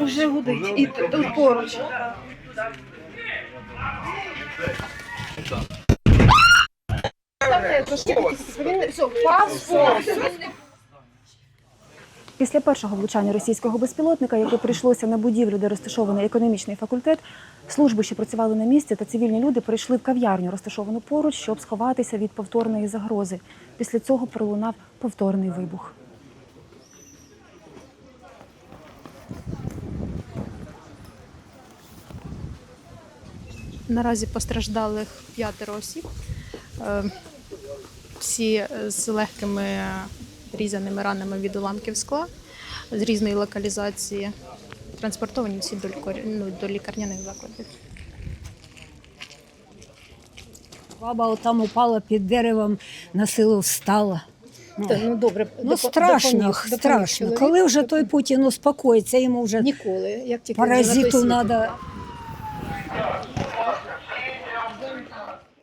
Уже гудить. І тут поруч. Після першого влучання російського безпілотника, яке прийшлося на будівлю, де розташований економічний факультет, служби, що працювали на місці, та цивільні люди прийшли в кав'ярню, розташовану поруч, щоб сховатися від повторної загрози. Після цього пролунав повторний вибух. Наразі постраждалих п'ятеро осіб. Е, Всі з легкими різаними ранами від уламків скла з різної локалізації. Транспортовані всі до, лікар- ну, до лікарняних закладів. Баба там упала під деревом, на силу встала. Ну, Та, ну добре, ну допо- страшно, допоміг- допоміг страшно. чоловік. Коли вже той Путін успокоїться, йому вже ніколи, як тільки паразиту треба